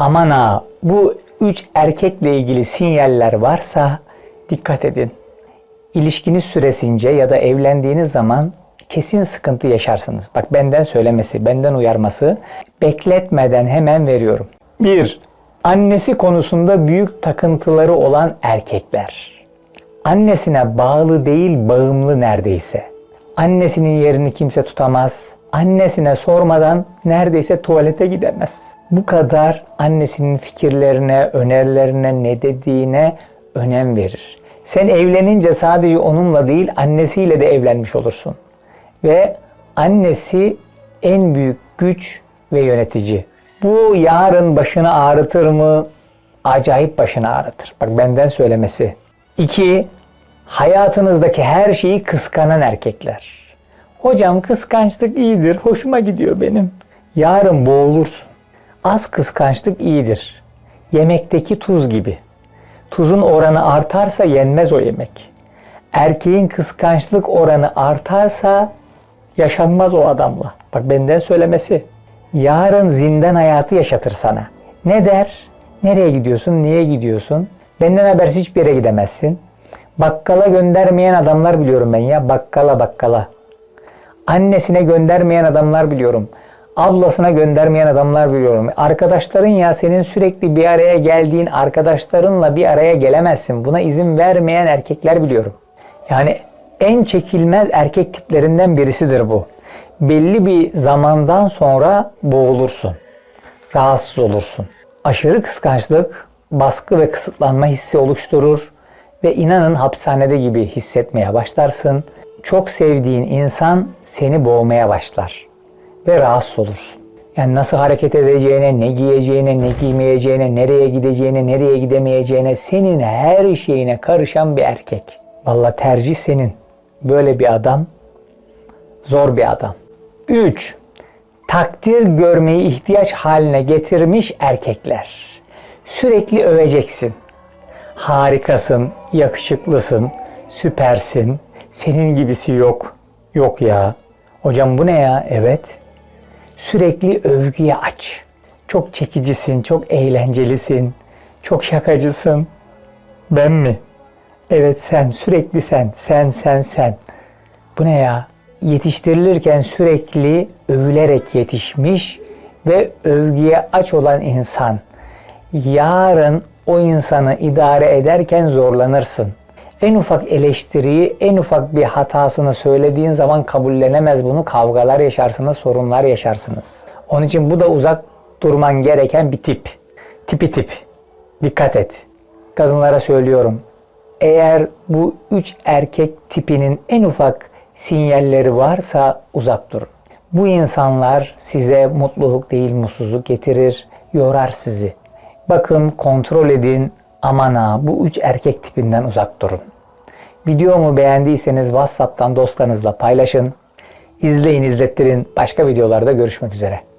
Aman ha bu üç erkekle ilgili sinyaller varsa dikkat edin. İlişkiniz süresince ya da evlendiğiniz zaman kesin sıkıntı yaşarsınız. Bak benden söylemesi, benden uyarması bekletmeden hemen veriyorum. 1. Annesi konusunda büyük takıntıları olan erkekler. Annesine bağlı değil, bağımlı neredeyse. Annesinin yerini kimse tutamaz. Annesine sormadan neredeyse tuvalete gidemez. Bu kadar annesinin fikirlerine, önerilerine, ne dediğine önem verir. Sen evlenince sadece onunla değil, annesiyle de evlenmiş olursun. Ve annesi en büyük güç ve yönetici. Bu yarın başını ağrıtır mı? Acayip başını ağrıtır. Bak benden söylemesi. İki, hayatınızdaki her şeyi kıskanan erkekler. Hocam kıskançlık iyidir, hoşuma gidiyor benim. Yarın boğulursun. Az kıskançlık iyidir. Yemekteki tuz gibi. Tuzun oranı artarsa yenmez o yemek. Erkeğin kıskançlık oranı artarsa yaşanmaz o adamla. Bak benden söylemesi. Yarın zindan hayatı yaşatır sana. Ne der? Nereye gidiyorsun? Niye gidiyorsun? Benden habersiz hiçbir yere gidemezsin. Bakkala göndermeyen adamlar biliyorum ben ya. Bakkala bakkala. Annesine göndermeyen adamlar biliyorum. Ablasına göndermeyen adamlar biliyorum. Arkadaşların ya senin sürekli bir araya geldiğin arkadaşlarınla bir araya gelemezsin. Buna izin vermeyen erkekler biliyorum. Yani en çekilmez erkek tiplerinden birisidir bu. Belli bir zamandan sonra boğulursun. Rahatsız olursun. Aşırı kıskançlık baskı ve kısıtlanma hissi oluşturur ve inanın hapishanede gibi hissetmeye başlarsın. Çok sevdiğin insan seni boğmaya başlar ve rahatsız olursun. Yani nasıl hareket edeceğine, ne giyeceğine, ne giymeyeceğine, nereye gideceğine, nereye gidemeyeceğine, senin her şeyine karışan bir erkek. Valla tercih senin. Böyle bir adam zor bir adam. 3. Takdir görmeyi ihtiyaç haline getirmiş erkekler. Sürekli öveceksin. Harikasın, yakışıklısın, süpersin. Senin gibisi yok. Yok ya. Hocam bu ne ya? Evet. Sürekli övgüye aç. Çok çekicisin, çok eğlencelisin, çok şakacısın. Ben mi? Evet sen, sürekli sen, sen, sen, sen. Bu ne ya? Yetiştirilirken sürekli övülerek yetişmiş ve övgüye aç olan insan. Yarın o insanı idare ederken zorlanırsın. En ufak eleştiriyi, en ufak bir hatasını söylediğin zaman kabullenemez bunu. Kavgalar yaşarsınız, sorunlar yaşarsınız. Onun için bu da uzak durman gereken bir tip. Tipi tip. Dikkat et. Kadınlara söylüyorum. Eğer bu üç erkek tipinin en ufak sinyalleri varsa uzak durun. Bu insanlar size mutluluk değil mutsuzluk getirir, yorar sizi. Bakın kontrol edin, aman ha bu üç erkek tipinden uzak durun. Videomu beğendiyseniz WhatsApp'tan dostlarınızla paylaşın. İzleyin, izlettirin. Başka videolarda görüşmek üzere.